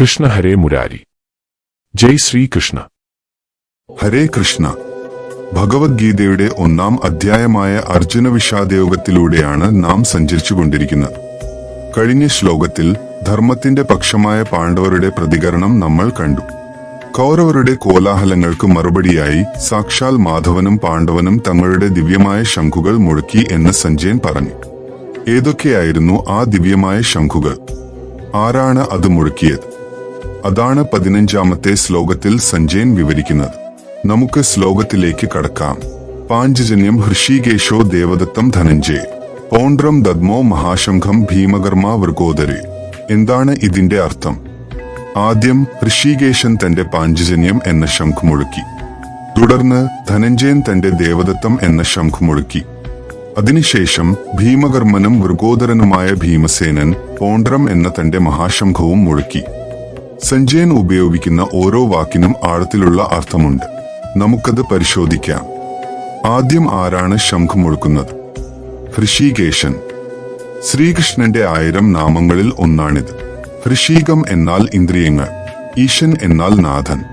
കൃഷ്ണ ഹരേ മുരാരി. ജയ് ശ്രീകൃഷ്ണ ഹരേ കൃഷ്ണ. ഭഗവത്ഗീതയുടെ ഒന്നാം അധ്യായമായ അർജുന വിഷാദയോഗത്തിലൂടെയാണ് നാം സഞ്ചരിച്ചുകൊണ്ടിരിക്കുന്നത്. കഴിഞ്ഞ ശ്ലോകത്തിൽ ധർമ്മത്തിന്റെ പക്ഷമായ പാണ്ഡവരുടെ പ്രതികരണം നമ്മൾ കണ്ടു. കൗരവരുടെ കോലാഹലങ്ങൾക്ക് മറുപടിയായി സാക്ഷാൽ മാധവനും പാണ്ഡവനും തങ്ങളുടെ ദിവ്യമായ ശംഖുകൾ മുഴക്കി എന്ന് സഞ്ജയൻ പറഞ്ഞു. ഏതൊക്കെയായിരുന്നു ആ ദിവ്യമായ ശംഖുകൾ? ആരാണ് അത് മുഴക്കിയത്? അതാണ് പതിനഞ്ചാമത്തെ ശ്ലോകത്തിൽ സഞ്ജയൻ വിവരിക്കുന്നത്. നമുക്ക് ശ്ലോകത്തിലേക്ക് കടക്കാം. പാഞ്ചജന്യം ഹൃഷികേശോ ദേവദത്തം ധനഞ്ജയ്. പോണ്ട്രം ദദ്മോ മഹാശംഖം ഭീമകർമ്മ വൃഗോദരെ. എന്താണ് ഇതിന്റെ അർത്ഥം? ആദ്യം ഋഷികേശൻ തന്റെ പാഞ്ചജന്യം എന്ന ശംഖ് മുഴക്കി. തുടർന്ന് ധനഞ്ജയൻ തന്റെ ദേവദത്തം എന്ന ശംഖ് മുഴക്കി. അതിനുശേഷം ഭീമകർമ്മനും വൃഗോദരനുമായ ഭീമസേനൻ പോണ്ട്രം എന്ന തന്റെ മഹാശംഖവും മുഴക്കി. സഞ്ജയൻ ഉപയോഗിക്കുന്ന ഓരോ വാക്കിനും ആഴത്തിലുള്ള അർത്ഥമുണ്ട്. നമുക്കത് പരിശോധിക്കാം. ആദ്യം ആരാണ് ശംഖ് മുഴക്കുന്നത്? ഋഷികേശൻ ശ്രീകൃഷ്ണന്റെ ആയിരം നാമങ്ങളിൽ ഒന്നാണിത്. ഹൃഷീകം എന്നാൽ ഇന്ദ്രിയങ്ങൾ ഈശൻ എന്നാൽ നാഥൻ.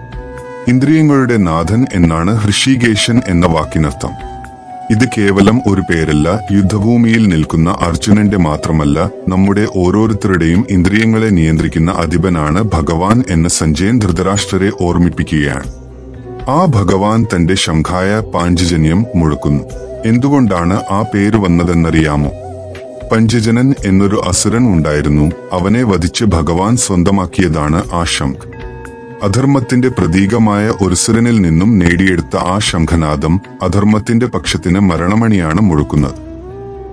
ഇന്ദ്രിയങ്ങളുടെ നാഥൻ എന്നാണ് ഋഷികേശൻ എന്ന വാക്കിനർത്ഥം. ഇത് കേവലം ഒരു പേരല്ല. യുദ്ധഭൂമിയിൽ നിൽക്കുന്ന അർജുനന്റെ മാത്രമല്ല നമ്മുടെ ഓരോരുത്തരുടെയും ഇന്ദ്രിയങ്ങളെ നിയന്ത്രിക്കുന്ന അധിപനാണ് ഭഗവാൻ എന്ന് സഞ്ജയൻ ധൃതരാഷ്ട്രരെ ഓർമ്മിപ്പിക്കുകയാണ്. ആ ഭഗവാൻ തന്റെ ശംഖായ പാഞ്ചജന്യം മുഴക്കുന്നു. എന്തുകൊണ്ടാണ് ആ പേര് വന്നതെന്നറിയാമോ? പഞ്ചജനൻ എന്നൊരു അസുരൻ ഉണ്ടായിരുന്നു. അവനെ വധിച്ച് ഭഗവാൻ സ്വന്തമാക്കിയതാണ് ആ ശംഖ്. അധർമ്മത്തിന്റെ പ്രതീകമായ ഒരുസുരനിൽ നിന്നും നേടിയെടുത്ത ആ ശംഖനാദം അധർമ്മത്തിന്റെ പക്ഷത്തിന് മരണമണിയാണ് മുഴുക്കുന്നത്.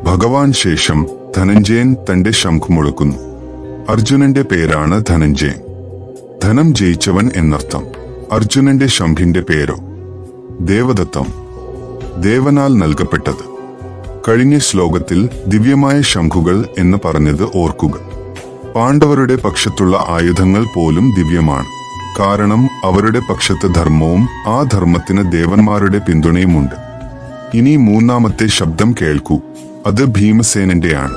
ഭഗവാൻ ശേഷം ധനഞ്ജയൻ തന്റെ ശംഖ് മുഴക്കുന്നു. അർജുനന്റെ പേരാണ് ധനഞ്ജയൻ. ധനം ജയിച്ചവൻ എന്നർത്ഥം. അർജുനന്റെ ശംഖിന്റെ പേരോ? ദേവദത്തം. ദേവനാൽ നൽകപ്പെട്ടത്. കഴിഞ്ഞ ശ്ലോകത്തിൽ ദിവ്യമായ ശംഖുകൾ എന്ന് പറഞ്ഞത് ഓർക്കുക. പാണ്ഡവരുടെ പക്ഷത്തുള്ള ആയുധങ്ങൾ പോലും ദിവ്യമാണ്. കാരണം അവരുടെ പക്ഷത്ത് ധർമ്മവും ആ ധർമ്മത്തിന് ദേവന്മാരുടെ പിന്തുണയുമുണ്ട്. ഇനി മൂന്നാമത്തെ ശബ്ദം കേൾക്കൂ. അത് ഭീമസേനന്റെയാണ്.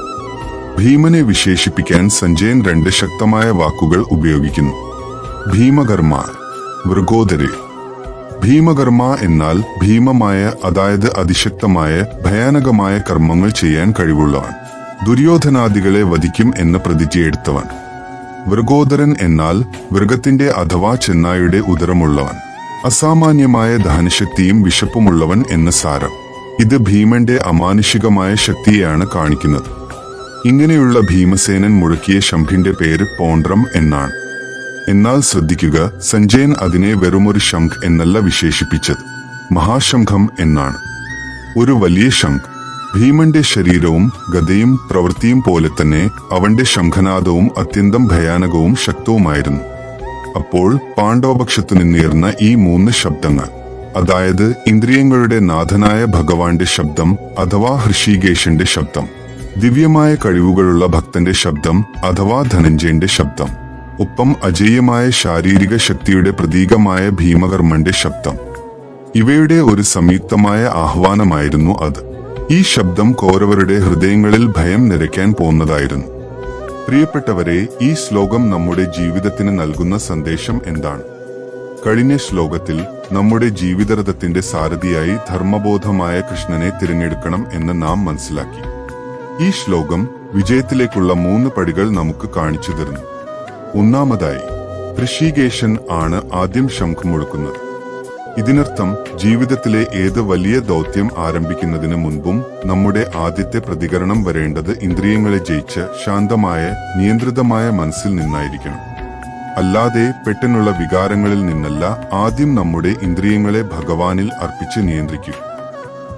ഭീമനെ വിശേഷിപ്പിക്കാൻ സഞ്ജയൻ രണ്ട് ശക്തമായ വാക്കുകൾ ഉപയോഗിക്കുന്നു. ഭീമകർമ്മ വൃഗോദരെ. ഭീമകർമ്മ എന്നാൽ ഭീമമായ അതായത് അതിശക്തമായ ഭയാനകമായ കർമ്മങ്ങൾ ചെയ്യാൻ കഴിവുള്ളവൻ. ദുര്യോധനാദികളെ വധിക്കും എന്ന പ്രതിജ്ഞയെടുത്തവൻ. വൃഗോദരൻ എന്നാൽ വൃഗത്തിന്റെ അഥവാ ചെന്നായുടെ ഉദരമുള്ളവൻ. അസാമാന്യമായ ദഹനശക്തിയും വിശപ്പുമുള്ളവൻ എന്ന സാരം. ഇത് ഭീമന്റെ അമാനുഷികമായ ശക്തിയെയാണ് കാണിക്കുന്നത്. ഇങ്ങനെയുള്ള ഭീമസേനൻ മുഴക്കിയ ശംഖിന്റെ പേര് പോണ്ട്രം എന്നാണ്. എന്നാൽ ശ്രദ്ധിക്കുക സഞ്ജയൻ അതിനെ വെറുമൊരു ശംഖ് എന്നല്ല വിശേഷിപ്പിച്ചത്. മഹാശംഖം എന്നാണ്. ഒരു വലിയ ശംഖ്. ഭീമന്റെ ശരീരവും ഗതയും പ്രവൃത്തിയും പോലെ തന്നെ അവന്റെ ശംഖനാദവും അത്യന്തം ഭയാനകവും ശക്തവുമായിരുന്നു. അപ്പോൾ പാണ്ഡവപക്ഷത്തു നിന്നുയർന്ന ഈ മൂന്ന് ശബ്ദങ്ങൾ അതായത് ഇന്ദ്രിയങ്ങളുടെ നാഥനായ ഭഗവാന്റെ ശബ്ദം അഥവാ ഹൃഷികേശന്റെ ശബ്ദം ദിവ്യമായ കഴിവുകളുള്ള ഭക്തന്റെ ശബ്ദം അഥവാ ധനഞ്ജയന്റെ ശബ്ദം ഒപ്പം അജേയമായ ശാരീരിക ശക്തിയുടെ പ്രതീകമായ ഭീമകർമ്മന്റെ ശബ്ദം. ഇവയുടെ ഒരു സംയുക്തമായ ആഹ്വാനമായിരുന്നു അത്. ഈ ശബ്ദം കൗരവരുടെ ഹൃദയങ്ങളിൽ ഭയം നിറയ്ക്കാൻ പോന്നതായിരുന്നു പ്രിയപ്പെട്ടവരെ ഈ ശ്ലോകം നമ്മുടെ ജീവിതത്തിന് നൽകുന്ന സന്ദേശം എന്താണ്? കഴിഞ്ഞ ശ്ലോകത്തിൽ നമ്മുടെ ജീവിതരഥത്തിന്റെ സാരഥിയായി ധർമ്മബോധമായ കൃഷ്ണനെ തിരഞ്ഞെടുക്കണം എന്ന് നാം മനസ്സിലാക്കി. ഈ ശ്ലോകം വിജയത്തിലേക്കുള്ള മൂന്ന് പടികൾ നമുക്ക് കാണിച്ചു തരുന്നു. ഒന്നാമതായി ഋഷികേശൻ ആണ് ആദ്യം ശംഖ് മുഴക്കുന്നത് ഇതിനർത്ഥം ജീവിതത്തിലെ ഏത് വലിയ ദൗത്യം ആരംഭിക്കുന്നതിന് മുൻപും നമ്മുടെ ആദ്യത്തെ പ്രതികരണം വരേണ്ടത് ഇന്ദ്രിയങ്ങളെ ജയിച്ച് ശാന്തമായ നിയന്ത്രിതമായ മനസ്സിൽ നിന്നായിരിക്കണം. അല്ലാതെ പെട്ടെന്നുള്ള വികാരങ്ങളിൽ നിന്നല്ല ആദ്യം നമ്മുടെ ഇന്ദ്രിയങ്ങളെ ഭഗവാനിൽ അർപ്പിച്ച് നിയന്ത്രിക്കും.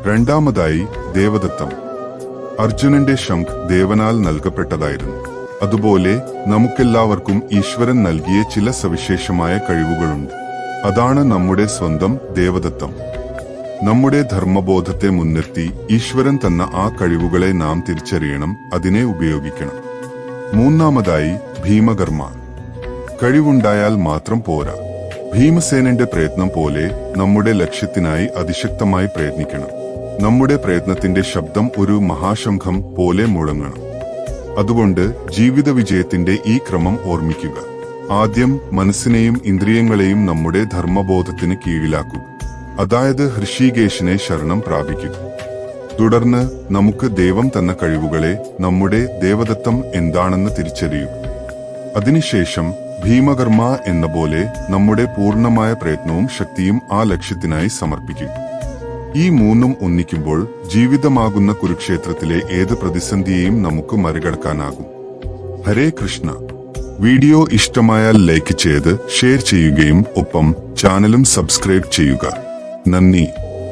രണ്ടാമതായി ദേവദത്തം. അർജുനന്റെ ശംഖ് ദേവനാൽ നൽകപ്പെട്ടതായിരുന്നു. അതുപോലെ നമുക്കെല്ലാവർക്കും ഈശ്വരൻ നൽകിയ ചില സവിശേഷമായ കഴിവുകളുണ്ട്. അതാണ് നമ്മുടെ സ്വന്തം ദേവദത്തം. നമ്മുടെ ധർമ്മബോധത്തെ മുൻനിർത്തി ഈശ്വരൻ തന്ന ആ കഴിവുകളെ നാം തിരിച്ചറിയണം അതിനെ ഉപയോഗിക്കണം. മൂന്നാമതായി ഭീമകർമ്മ. കഴിവുണ്ടായാൽ മാത്രം പോരാ. ഭീമസേനന്റെ പ്രയത്നം പോലെ നമ്മുടെ ലക്ഷ്യത്തിനായി അതിശക്തമായി പ്രയത്നിക്കണം. നമ്മുടെ പ്രയത്നത്തിന്റെ ശബ്ദം ഒരു മഹാശംഖം പോലെ മുഴങ്ങണം. അതുകൊണ്ട് ജീവിത വിജയത്തിന്റെ ഈ ക്രമം ഓർമ്മിക്കുക. ആദ്യം മനസ്സിനെയും ഇന്ദ്രിയങ്ങളെയും നമ്മുടെ ധർമ്മബോധത്തിന് കീഴിലാക്കുക അതായത് ഹൃഷികേശിനെ ശരണം പ്രാപിക്കുക തുടർന്ന് നമുക്ക് ദൈവം തന്ന കഴിവുകളെ നമ്മുടെ ദേവദത്തം എന്താണെന്ന് തിരിച്ചറിയൂ. അതിനുശേഷം ഭീമകർമ്മ എന്ന പോലെ നമ്മുടെ പൂർണമായ പ്രയത്നവും ശക്തിയും ആ ലക്ഷ്യത്തിനായി സമർപ്പിക്കും. ഈ മൂന്നും ഒന്നിക്കുമ്പോൾ ജീവിതമാകുന്ന കുരുക്ഷേത്രത്തിലെ ഏത് പ്രതിസന്ധിയെയും നമുക്ക് മറികടക്കാനാകും. ഹരേ കൃഷ്ണ. വീഡിയോ ഇഷ്ടമായാൽ ലൈക്ക് ചെയ്ത് ഷെയർ ചെയ്യുകയും ഒപ്പം ചാനലും സബ്സ്ക്രൈബ് ചെയ്യുക. നന്ദി.